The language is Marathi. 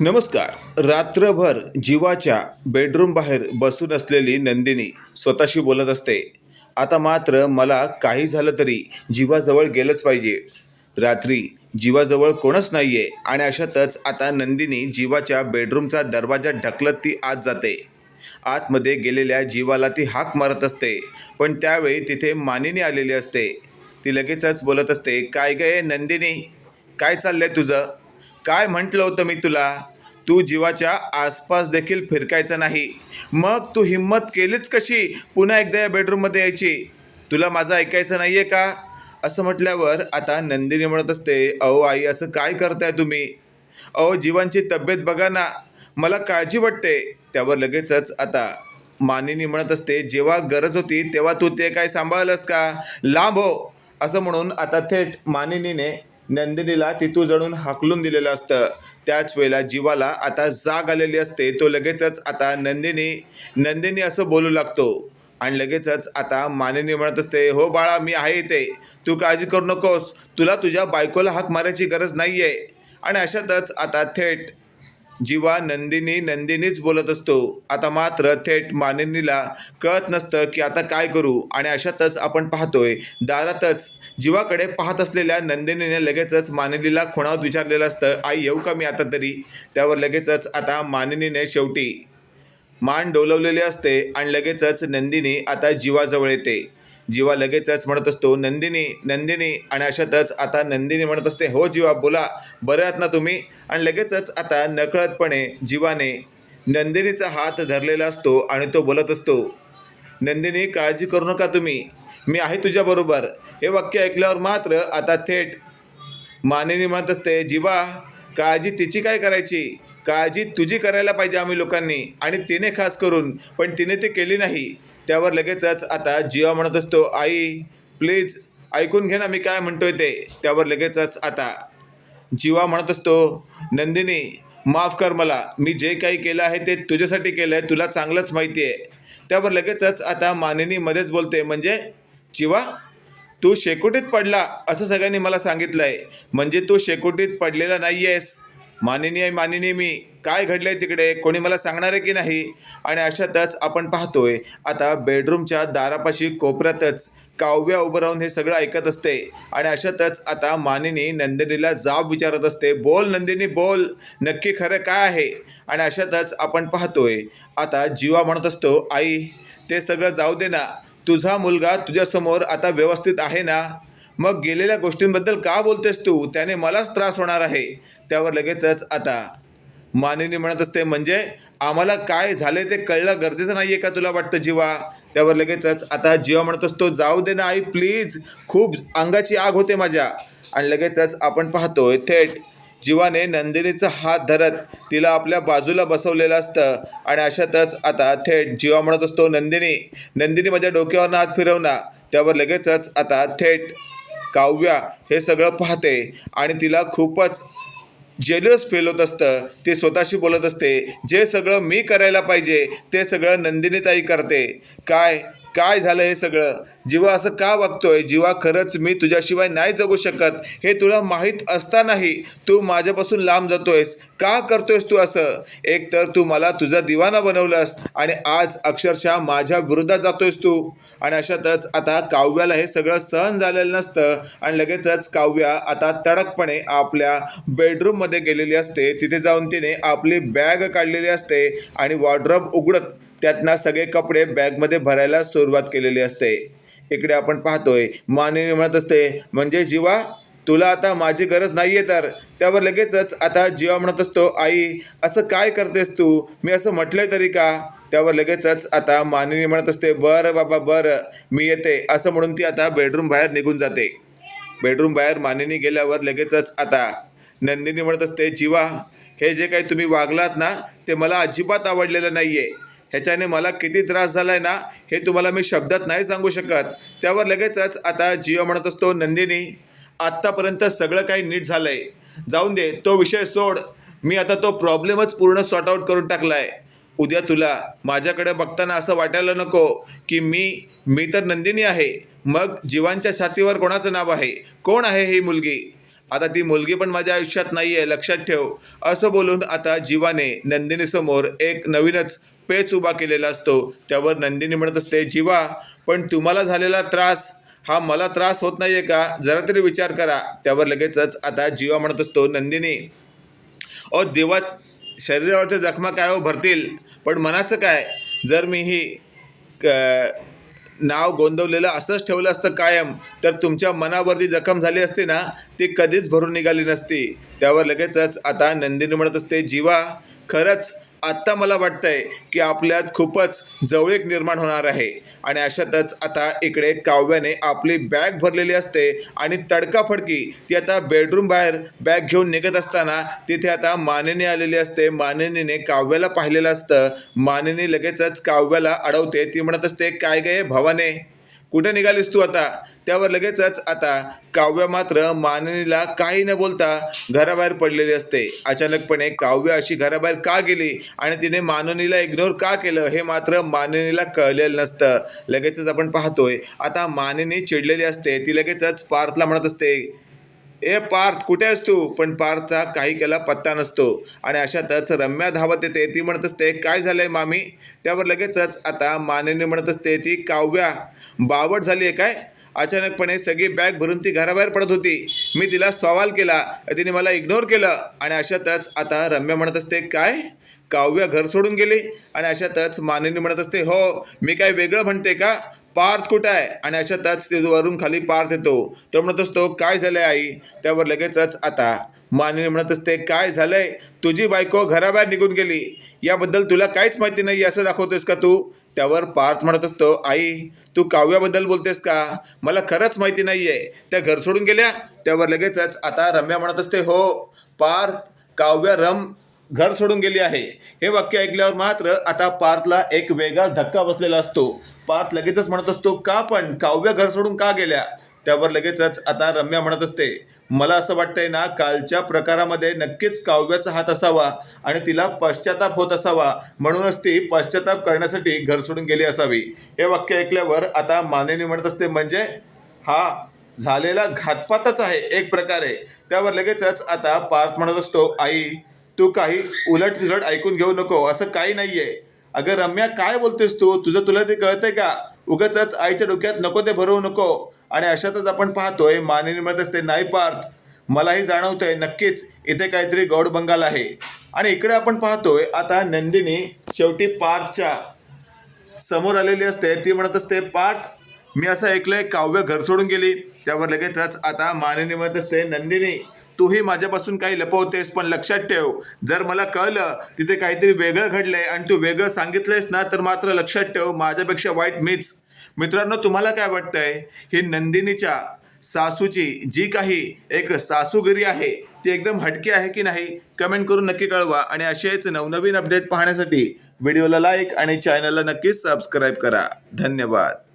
नमस्कार. रात्रभर जीवाच्या बेडरूम बाहेर बसून असलेली नंदिनी स्वतःशी बोलत असते. आता मात्र मला काही झालं तरी जीवाजवळ गेलंच पाहिजे. रात्री जीवाजवळ कोणच नाही आहे आणि अशातच आता नंदिनी जीवाच्या बेडरूमचा दरवाजा ढकलत ती आत जाते. आतमध्ये गेलेल्या जीवाला ती हाक मारत असते पण त्यावेळी तिथे मानिनी आलेली असते. ती लगेचच बोलत असते काय गे नंदिनी? काय चाललंय तुझं? काय म्हटलं होतं मी तुला? तू जीवाच्या आसपास देखील फिरकायचं नाही. मग तू हिंमत केलीच कशी पुन्हा एकदा या बेडरूममध्ये यायची? तुला माझं ऐकायचं नाही आहे का? असं म्हटल्यावर आता नंदिनी म्हणत असते अहो आई असं काय करताय तुम्ही? अहो जीवांची तब्येत बघा ना. मला काळजी वाटते. त्यावर लगेचच आता मानिनी म्हणत असते जेव्हा गरज होती तेव्हा तू ते काय सांभाळलंस का? लांब हो. असं म्हणून आता थेट मानिनीने नंदिनीला तिथू जणून हाकलून दिलेलं असतं. त्याच वेळेला जीवाला आता जाग आलेली असते. तो लगेचच आता नंदिनी नंदिनी असं बोलू लागतो आणि लगेचच आता मानिनी म्हणत असते हो बाळा मी आहे इथे. तू काळजी करू नकोस. तुला तुझ्या बायकोला हाक मारायची गरज नाही आहे आणि अशातच आता थेट जीवा नंदिनी नंदिनीच बोलत असतो. आता मात्र थेट मानिनीला कळत नसतं की आता काय करू आणि अशातच आपण पाहतोय दारातच जीवाकडे पाहत असलेल्या नंदिनीने लगेचच मानिनीला खुणावत विचारलेलं असतं आई येऊ का मी आता तरी? त्यावर लगेचच आता मानिनीने शेवटी मान डोलवलेली असते आणि लगेचच नंदिनी आता जीवाजवळ येते. जीवा लगेचच म्हणत असतो. नंदिनी नंदिनी आणि अशातच आता नंदिनी म्हणत असते हो जीवा बोला. बरं आहात ना तुम्ही? आणि लगेचच आता नकळतपणे जीवाने नंदिनीचा हात धरलेला असतो आणि तो बोलत असतो नंदिनी काळजी करू नका तुम्ही. मी आहे तुझ्याबरोबर हे वाक्य ऐकल्यावर मात्र आता थेट मानिनी म्हणत असते जीवा काळजी तिची काय करायची? काळजी तुझी करायला पाहिजे आम्ही लोकांनी आणि तिने खास करून पण तिने ते केली नाही. त्यावर लगेचच आता जिवा म्हणत असतो आई प्लीज ऐकून घे ना मी काय म्हणतोय ते. त्यावर लगेचच आता जिवा म्हणत असतो नंदिनी माफ कर मला. मी जे काही केलं आहे ते तुझ्यासाठी केलं आहे तुला चांगलंच माहिती आहे. त्यावर लगेचच आता मानिनी मध्येच बोलते म्हणजे जिवा तू शेकोटीत पडला असं सगळ्यांनी मला सांगितलं आहे म्हणजे तू शेकोटीत पडलेला नाही आहेस मानिनी आहे मानिनी मी. काय घडलं आहे तिकडे? कोणी मला सांगणार आहे की नाही? आणि अशातच आपण पाहतोय आता बेडरूमच्या दारापाशी कोपऱ्यातच काव्या उभं राहून हे सगळं ऐकत असते. आणि अशातच आता मानिनी नंदिनीला जाब विचारत असते बोल नंदिनी बोल. नक्की खरं काय आहे? आणि अशातच आपण पाहतोय आता जीवा म्हणत असतो आई ते सगळं जाऊ दे ना. तुझा मुलगा तुझ्यासमोर आता व्यवस्थित आहे ना? मग गेलेल्या गोष्टींबद्दल का बोलतेस तू? त्याने मलाच त्रास होणार आहे. त्यावर लगेचच आता मानिनी म्हणत असते म्हणजे आम्हाला काय झाले ते कळलं गरजेचं नाही आहे का तुला वाटतं जीवा? त्यावर लगेचच आता जीवा म्हणत असतो जाऊ दे ना आई प्लीज खूप अंगाची आग होते माझ्या. आणि लगेचच आपण पाहतोय थेट जीवाने नंदिनीचा हात धरत तिला आपल्या बाजूला बसवलेलं असतं. आणि अशातच आता थेट जीवा म्हणत असतो नंदिनी नंदिनी माझ्या डोक्यावरनं हात फिरवना. त्यावर लगेचच आता थेट काव्या हे सगळं पाहते. आणि तिला खूपच जेलस फेल होत असतं ते स्वतःशी बोलत असते जे सगळं मी करायला पाहिजे ते सगळं नंदिनीताई करते. काय? काय झालं हे सगळं? जीवा असं का वागतोय? जीवा खरंच मी तुझ्याशिवाय नाही जगू शकत. हे तुला माहीत असतानाही तू माझ्यापासून लांब जातोयस. का करतोयस तू असं? एक तर तू मला तुझा दिवाना बनवलंस आणि आज अक्षरशः माझ्या विरोधात जातोयस तू. आणि अशातच आता काव्याला हे सगळं सहन झालेलं नसतं आणि लगेचच काव्या आता तडकपणे आपल्या बेडरूममध्ये गेलेली असते. तिथे जाऊन तिने आपली बॅग काढलेली असते आणि वॉर्ड्रॉप उघडत त्यातनं सगळे कपडे बॅगमध्ये भरायला सुरुवात केलेली असते. इकडे आपण पाहतोय मानवी म्हणत असते म्हणजे जीवा तुला आता माझी गरज नाही आहे तर? त्यावर लगेचच आता जीवा म्हणत असतो आई असं काय करतेस तू? मी असं म्हटलंय तरी का? त्यावर लगेचच आता मानिनी म्हणत असते बरं बाबा बरं मी येते. असं म्हणून ती आता बेडरूम बाहेर निघून जाते. बेडरूम बाहेर मानिनी गेल्यावर लगेचच आता नंदिनी म्हणत असते जीवा हे जे काही तुम्ही वागलात ना ते मला अजिबात आवडलेलं नाही आहे ह्याच्याने मला किती त्रास झाला आहे ना हे तुम्हाला मी शब्दात नाही सांगू शकत. त्यावर लगेचच आता जिओ म्हणत असतो नंदिनी आत्तापर्यंत सगळं काही नीट झालं आहे जाऊन दे तो विषय सोड. मी आता तो प्रॉब्लेमच पूर्ण सॉर्ट आऊट करून टाकला आहे उद्या तुला माझ्याकडे बघताना असं वाटायला नको की मी मी तर नंदिनी आहे. मग जीवांच्या छातीवर कोणाचं नाव आहे? कोण आहे ही मुलगी? आता ती मुलगी पण माझ्या आयुष्यात नाही आहे लक्षात ठेव. असं बोलून आता जीवाने नंदिनीसमोर एक नवीनच पेच उभा केलेला असतो. त्यावर नंदिनी म्हणत असते जीवा पण तुम्हाला झालेला त्रास हा मला त्रास होत नाही आहे का? जरा तरी विचार करा. त्यावर लगेचच आता जीवा म्हणत असतो नंदिनी ओ देवा शरीरावरच्या जखमा काय हो भरतील? पण मनाचं काय? जर मी ही क नाव गोंदवलेलं असंच ठेवलं असतं कायम तर तुमच्या मनावरती जखम झाली असती ना ती कधीच भरून निघाली नसती. त्यावर लगेचच आता नंदिनी म्हणत असते जीवा खरंच आत्ता मला वाटतंय की आपल्यात खूपच जवळीक निर्माण होणार आहे. आणि अशातच आता इकडे काव्याने आपली बॅग भरलेली असते आणि तडकाफडकी ती आता बेडरूम बाहेर बॅग घेऊन निघत असताना तिथे आता मानिनी आलेली असते. मानिनीने काव्याला पाहिलेलं असतं. मानिनी लगेचच काव्याला अडवते. ती म्हणत असते काय गे भवाने? कुठे निघालीस तू आता? त्यावर लगेचच आता काव्य मात्र माननीला काही न बोलता घराबाहेर पडलेली असते. अचानकपणे काव्य अशी घराबाहेर का गेली आणि तिने माननीला इग्नोर का केलं हे मात्र माननीला कळलेलं नसतं. लगेचच आपण पाहतोय आता मानिनी चिडलेली असते ती लगेचच पार्थला म्हणत असते ए पार्थ कुठे आहेस तू? पण पार्थचा काही केला पत्ता नसतो. आणि अशातच रम्या धावत येते ती म्हणत असते काय झालंय मामी? त्यावर लगेचच आता मानिनी म्हणत असते ती काव्या बावट झाली आहे काय? अचानकपणे सगळी बॅग भरून ती घराबाहेर पडत होती. मी तिला सवाल केला. तिने मला इग्नोर केलं. आणि अशातच आता रम्या म्हणत असते काय? काव्य घर सोडून गेली? आणि अशातच मानिनी म्हणत असते हो मी काय वेगळं म्हणते का? पार्थ कुठं आहे? आणि अशातच ते वरून खाली पार्थ येतो. तो म्हणत असतो काय झालंय आई? त्यावर लगेचच आता मानिनी म्हणत असते काय झालंय? तुझी बायको घराबाहेर निघून गेली. याबद्दल तुला काहीच माहिती नाही असं दाखवतोस का तू? त्यावर पार्थ म्हणत असतो आई तू काव्याबद्दल बोलतेस का? मला खरंच माहिती नाही आहे त्या घर सोडून गेल्या. त्यावर लगेचच आता रम्या म्हणत असते हो पार्थ काव्य रम घर सोडून गेली आहे. हे वाक्य ऐकल्यावर मात्र आता पार्थला एक वेगळाच धक्का बसलेला असतो. पार्थ लगेचच म्हणत असतो का पण काव्य घर सोडून का गेल्या? त्यावर लगेचच आता रम्या म्हणत असते मला असं वाटतंय ना कालच्या प्रकारामध्ये नक्कीच काव्याचा हात असावा आणि तिला पश्चाताप होत असावा. म्हणूनच ती पश्चाताप करण्यासाठी घर सोडून गेली असावी. हे वाक्य ऐकल्यावर आता मानेनी म्हणत असते म्हणजे हा झालेला घातपातच आहे एक प्रकारे. त्यावर लगेचच आता पार्थ म्हणत असतो आई तू काही उलट उलट ऐकून घेऊ नको असं काही नाहीये. अगं रम्या काय बोलतेस तू? तुझं तुला ते कळतंय का? उगाच आईच्या डोक्यात नको ते भरवू नको. आणि अशातच आपण पाहतोय मानिनी म्हणत असते नाही पार्थ मलाही जाणवतंय नक्कीच इथे काहीतरी गौड बंगाल आहे. आणि इकडे आपण पाहतोय आता नंदिनी शेवटी पार्थच्या समोर आलेली असते. ती म्हणत असते पार्थ मी असं ऐकलंय काव्य घर सोडून गेली. त्यावर लगेचच आता मानिनी म्हणत असते नंदिनी तूही माझ्यापासून काही लपवतेस पण लक्षात ठेव. जर मला कळलं तिथे काहीतरी वेगळं घडलंय आणि तू वेगळं सांगितलंयस ना तर मात्र लक्षात ठेव माझ्यापेक्षा वाईट मीच. मित्रांनो तुम्हाला काय वाटतंय? ही नंदिनीच्या सासूची जी काही एक सासूगिरी आहे ती एकदम हटकी आहे की नाही? कमेंट करून नक्की कळवा आणि असेच नवनवीन अपडेट पाहण्यासाठी व्हिडिओला लाईक आणि चॅनलला नक्कीच सबस्क्राईब करा. धन्यवाद.